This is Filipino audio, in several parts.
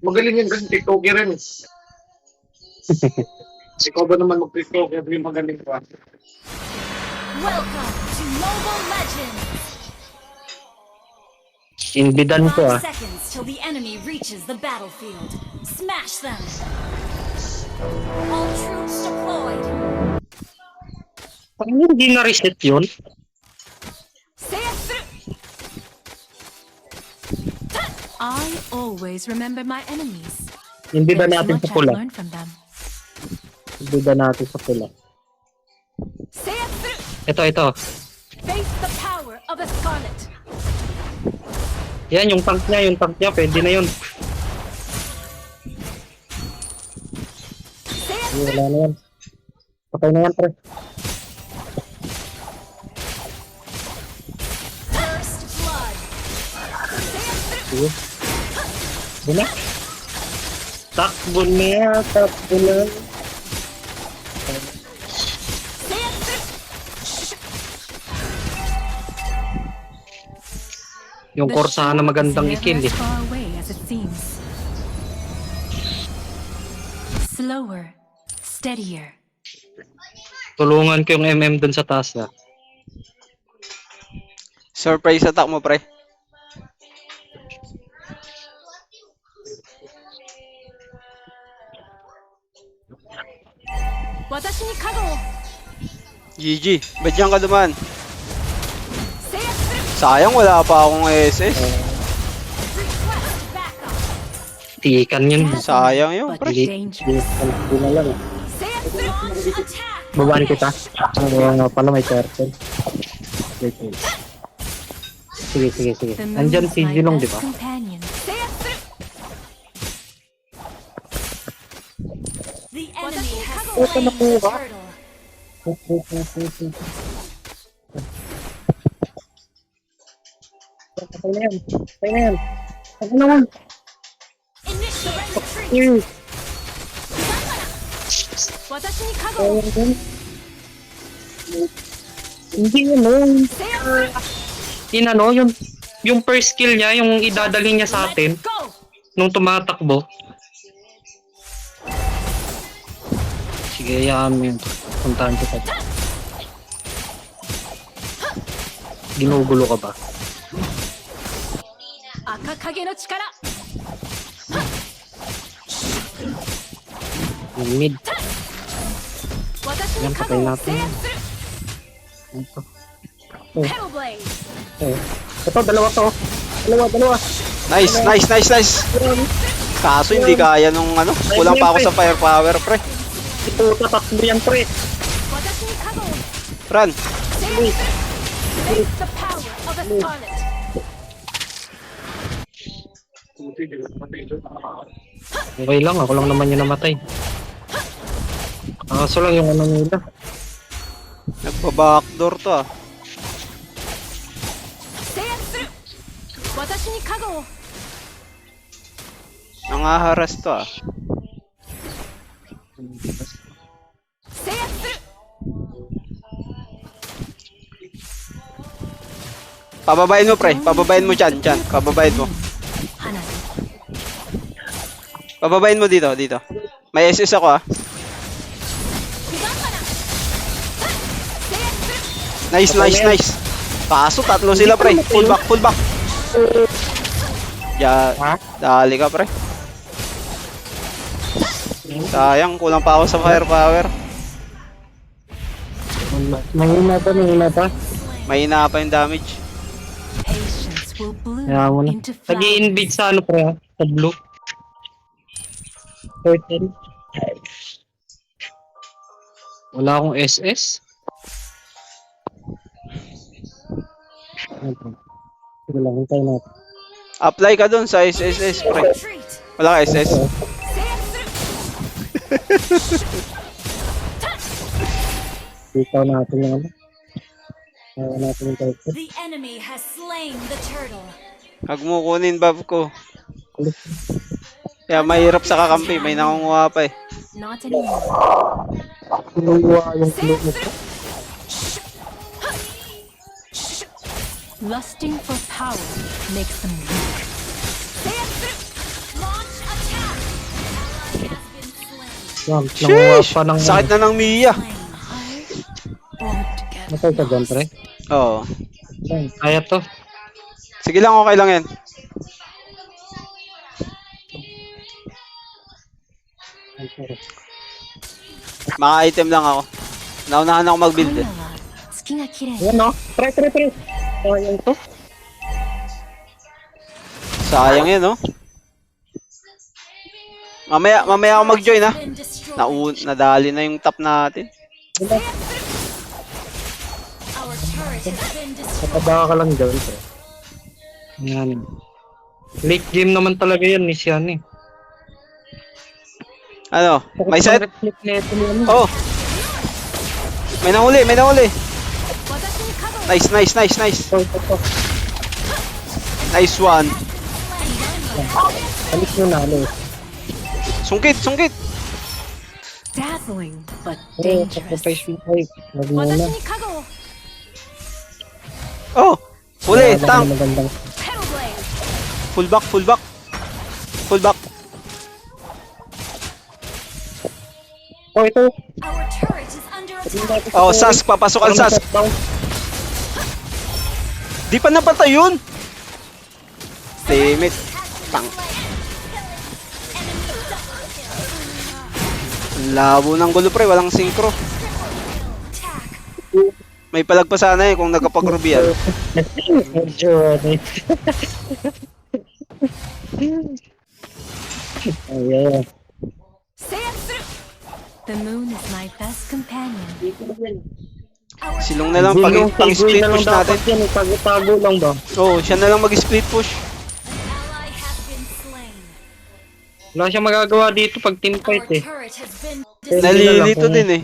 Magaling yung ganun, TikToker rin. si Koba naman mag-TikToker, yung magaling pa. Welcome to Mobile Legends! Inbidan ko ah. Seconds till the enemy reaches the battlefield. Smash them! All troops deployed! Paano hindi na-reset yun? I always remember my enemies. Inbidan There's natin much sa pula. them. Inbidan natin sa pula. Ito, ito. Face the power of a Scarlet! Yan, yung tank niya, yung tank niya, pwede na yun. Ay, Wala na yan. Patay na yan, pre. First blood! Sige. Sige na. Takbo na, takbo na. Yung korsahan na magandang i-kill eh. Slower, steadier. Tulungan ko yung MM dun sa taas ah. Surprise attack mo, pre. Watashi ni kago! GG. Ba't diyan ka duman? Seiyasu! Sayang, wala pa akong SS. Request backup! Tikan yun. Sayang yun, But pre. dangerous. Hindi na lang. Seiyasu! Launch attack! Babaan kita. Nga pala, may turtle. Wait, wait. Sige, sige, sige. The Andyan moon's si my Julong, di ba? companion. Seiyasu! The enemy has Ito slain na po the ba? turtle. Patay na yan. Patay na yan. Patay na yan. Patay. Hindi yun. Seiyasu! Yun, ano, yung, yung first skill niya, yung idadali niya sa atin, nung tumatakbo. Sige, hayaan mo yun. Puntahan kita. Ginugulo ka ba? Akakage no chikara! Yung mid. Watashi ni Yan, patay kago! natin. Seiyasu! Ito. Petal blade! Oh. Ito, dalawa to. Dalawa, dalawa. Nice, nice, nice, nice. Kaso hindi kaya nung ano. Kulang pa ako sa firepower, pre. Ito, tatakbo yan, pre. Watashi ni kago! Run. Of a scarlet! Okay lang, ako lang naman yung namatay. Kaso lang yung ano nila. Nagpa-backdoor to ah. Seiyasu! Watashi ni kago! Nangaharas to ah. Seiyasu! Pababain mo, pre. Pababain mo dyan, dyan. Pababain mo. Pababain mo dito, dito. May SS ako ah. Nice, nice, nice. Kaso tatlo sila, pre. Full back, full back. Ya, Ha? dali ka, pre. Sayang, kulang pa ako sa firepower. Mahina pa, mahina pa. Mahina pa yung damage. Kaya mo na. nag invade sa ano, pre? Sa blue. 13. Wala akong SS. Sige lang, hintay natin. Apply ka dun sa SSS, pre. Wala ka SS? Ikaw natin yung ano. Kaya natin yung turtle. The enemy has slain the turtle. Huwag mo kunin, Bob ko. Kaya mahirap sa kakampi. May nakunguha pa eh. Not anymore. Kinuha yung blue mo. Lusting for power makes them weak. Yan, nanguha Sheesh! pa ng... Sakit na ng Mia. Won't get Matay ka dyan, pre. Oo. Yan, Kaya to. Sige lang, okay lang yan. Mga item lang ako. Naunahan ako mag-build eh. 月が綺麗 Yan, no? Pre, pre, pre. Kaya to. Sayang yan, no? Mamaya, mamaya ako mag-join, ha? Nau nadali na yung top natin. Kapaba ka lang dyan, pre. Yan. Late game naman talaga yan, ni Sian eh. Ano? May set? Ano. Oh! May nahuli, may nahuli. Nice, nice, nice, nice. Nice one. Alis nyo na, alis. Sungkit, sungkit. dazzling but Pre, dangerous sacrifice mo, ay. Wag muna. Oh! Huli, Wala tank. na Magandang. Full back, full back. Full back. Oh, ito. Our turret is under attack. Oh, Sask, papasok ang Sask. Di pa napatay yun. Damn it. Tang. Labo ng gulo pre, walang synchro. May palag pa sana eh kung nagkapag-ruby yan. Medyo, ano. Ayan. the moon is my best companion Silong na lang pag, tagoy split push natin. Itago-tago lang ba? Oo, oh, siya na lang mag-split push. Wala siya magagawa dito pag team fight eh. Nalilito din eh.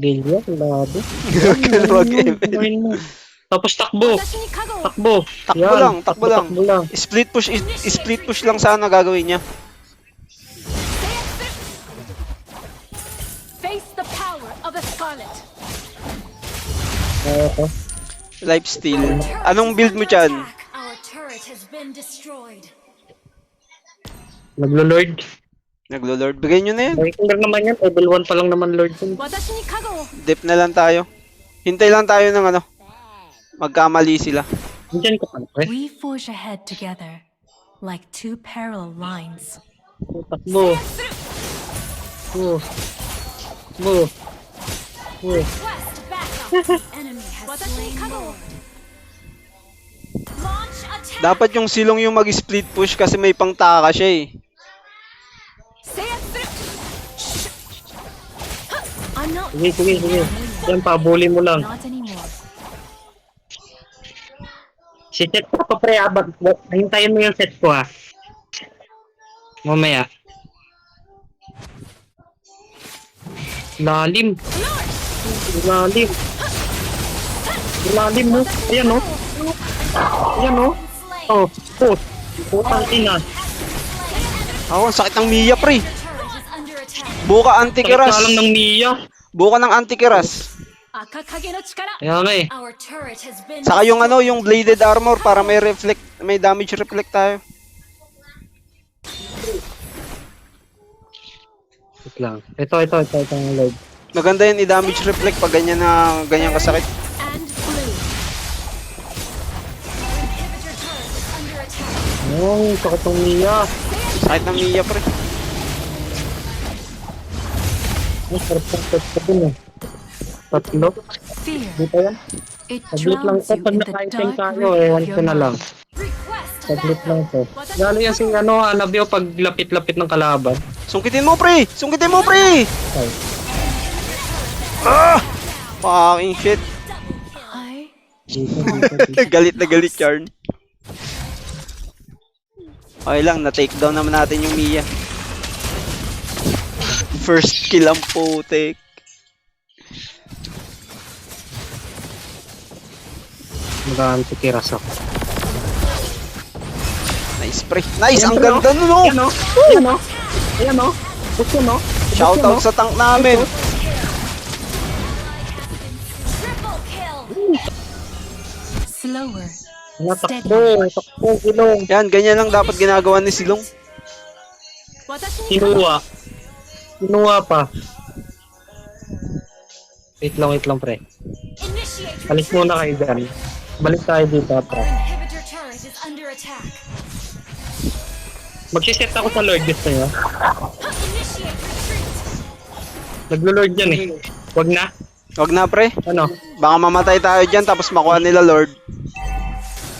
Gilya. Kumain mo. Tapos takbo. Takbo. Takbo Yan, lang, takbo lang. Takbo lang. Split push, split push lang sana gagawin niya. Face the power of a scarlet. Ko. Lifesteal. Anong build mo dyan? Naglo-lord. Naglo-lord. Bigay nyo na yan. Breaker naman yan. Level 1 pa lang naman lord. Dip na lang tayo. Hintay lang tayo ng ano. Magkamali sila. Diyan ka pa, pre. we forge ahead together like two parallel lines Takbo. Takbo. Takbo. Quest Dapat yung silong yung mag-split push kasi may pangtaka siya eh. not Sige, sige, sige. Yan, pabuli mo lang. Si set ko pa, pre. Abag. Hintayin mo yung set ko, ah. Mamaya. Lalim. Lalim. Lalim mo. Ayan, no? Ayan, no? Slain. Oh, oh. Putang ina. Ako, ang sakit ng Mia pre. Buka Sakit anti-kiras. ka lang ng Mia. Buka ng anti-kiras. Kaya nga eh. Saka yung ano, yung bladed armor para may reflect, may damage reflect tayo. Wait lang. Ito, ito, ito, ito yung load. Maganda yan i-damage reflect pag ganyan na ganyan kasakit. Yung sakit ng Mia. Sakit ng Mia pre. Ang sarap ng set ko dun eh. Tatlo. fear Dito yan. it Saglit lang ito. Pag dark tayo, ewan ko na lang. Saglit lang ito. Lalo yan si ano, Anabio pag lapit-lapit ng kalaban. Sungkitin mo pre! Sungkitin mo pre! Ay. Ah! Fucking shit. galit na galit yarn. Okay lang, na-take down naman natin yung Mia. First kill ang putik. Magaan si Kiras ako. Nice pre. Nice! Ang oh. ganda nun oh! Ayan o. Ayan o. Ayan o. Gusto no? Shoutout sa tank namin. triple kill. slower Mga takbo, takbo, gulong. Yan, ganyan lang dapat ginagawa ni Silong. Kinuha. Kinuha pa. Wait lang, wait lang, pre. Retreat. muna kayo dyan. Balik tayo dito, pre. Magsiset ako sa Lord gusto nyo. Retreat. Naglo-Lord yan eh. Wag na. Wag na, pre. Ano? Baka mamatay tayo dyan tapos makuha nila Lord.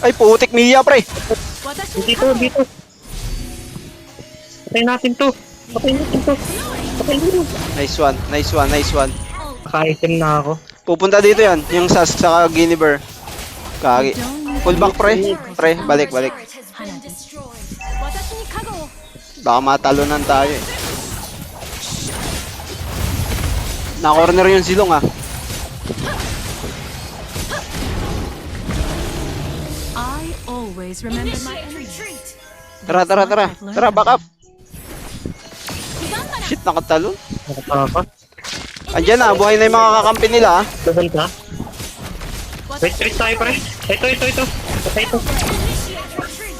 Ay, putik Mia, pre. Dito, dito. Patay natin to. Patay natin to. Patay natin. Nice one, nice one, nice one. Nakaitim na ako. Pupunta dito yan, yung sa, sa Guinevere. Kagi. Pull back, pre. Pre, balik, balik. Baka matalunan tayo eh. Na-corner yung silong ah. Always remember my retreat. Tara, tara, tara. Tara, back up. Shit, nakatalon. Nakataka. Andyan na, buhay na yung mga kakampi nila ah. Pupunta. Wait, wait tayo pare. Ito, ito, ito. Ito. Initiate retreat.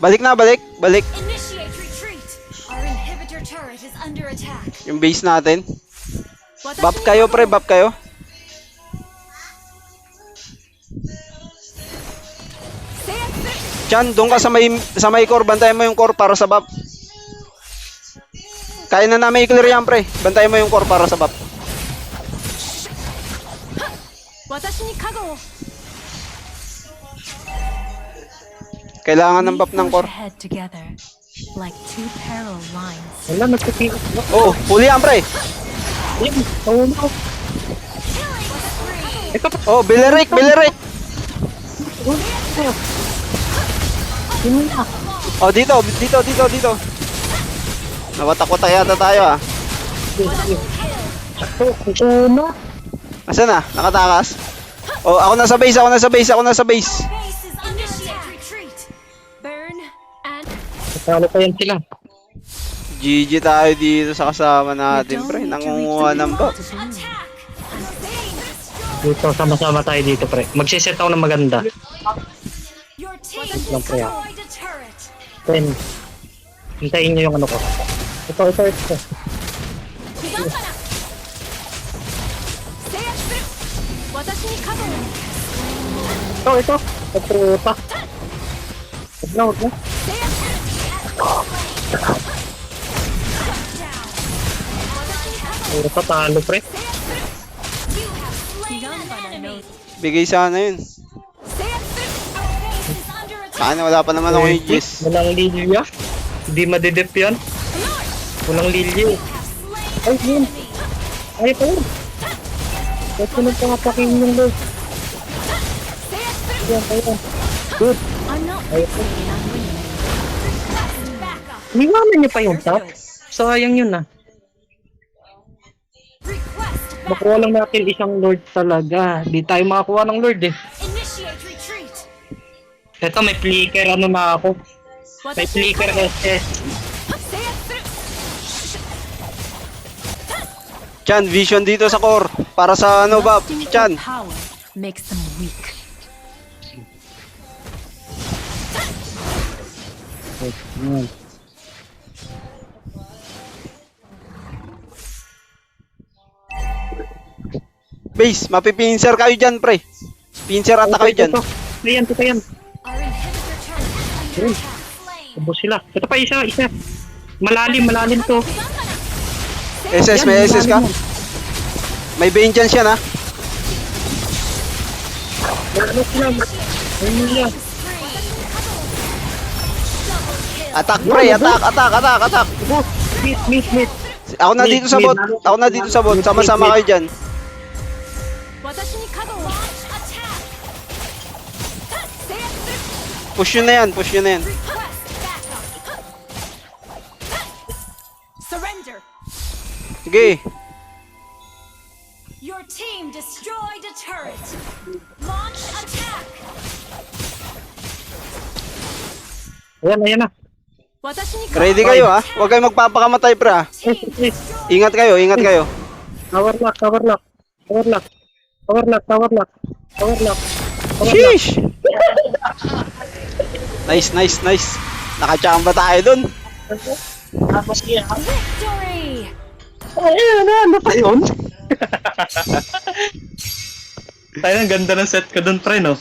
Balik na, balik. Balik. Initiate retreat. Our inhibitor turret is under attack. Yung base natin. 私 Bap に kayo, pre. Bap kayo. Chan, doon ka sa may, sa may core. Bantayan mo yung core para sa buff. Kaya na namin i-clear yan, pre. Bantayan mo yung core para sa buff. Kailangan ng buff ng core. Like two parallel. Wala, nagpipick. Oo, oh, huli yan, pre. Oh, no. Ito. Oh, Billerick, Billerick. Oh, Sino na? Oh, dito, dito, dito, dito. Nawatak-watak yata tayo ah. Ito, ito na. Nakatakas? Oh, ako nasa base, ako nasa base, ako nasa base. Natalo pa yan sila. GG tayo dito sa kasama natin, pre. Nangunguha ng. Attack. Dito, sama-sama tayo dito, pre. Magsiset ako ng maganda. Wait kaya. Ten. Hintayin nyo yung ano ko. Ito, ito, ito. Ito, ito. Ito pa. Huwag na, huwag na. Puro pa talo, pre. Bigay sana yun. Sana wala pa naman ako yung juice. Walang lilya. Hindi madedep yan. Walang lilya. Eh. Ay, yun. Ay, ito. Ba't ko nagpapakin yung lord? Ayan, ayan. Good. Ay, ito. Niwanan niyo pa yung top? Sayang yun ah. Makuha lang natin isang lord talaga. Di tayo makakuha ng lord eh. Eto, may flicker ano na ako. May flicker SS. Chan, vision dito sa core. Para sa ano ba? Chan. Makes them. Base, mapipincer kayo dyan, pre. Pincer ata kayo dyan. Ayan, ito yan. turret is under attack. Slain. Ubus sila. Ito pa isa, isa. Malalim, malalim to. SS, may Yan, SS ka? malalim yan. May vengeance yan ha. Ano sila? Ayun yan. Attack, pre. Attack, attack, attack, attack. Ubus. Meet, meet, meet. Ako na dito sa bot. Ako na dito sa bot. Sama-sama kayo dyan. 私に加護を Push yun na yan, push yun na yan. Surrender. Sige. Your team destroyed a turret. Launch attack. Ayan, ayan na. Ready kayo ha? Huwag kayong magpapakamatay pra. Ingat kayo, ingat kayo. Tower lock, tower lock. Tower lock. Tower lock, tower lock. Tower lock. Sheesh! Nice, nice, nice. Nakachamba tayo dun. Victory! Ayun, ano pa yun? Tayo, ang ganda ng set ko dun, pre, no?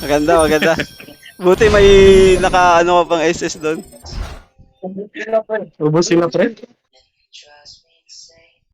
Maganda, maganda. Buti may naka ano ka pang SS doon. Ubus sila, pre.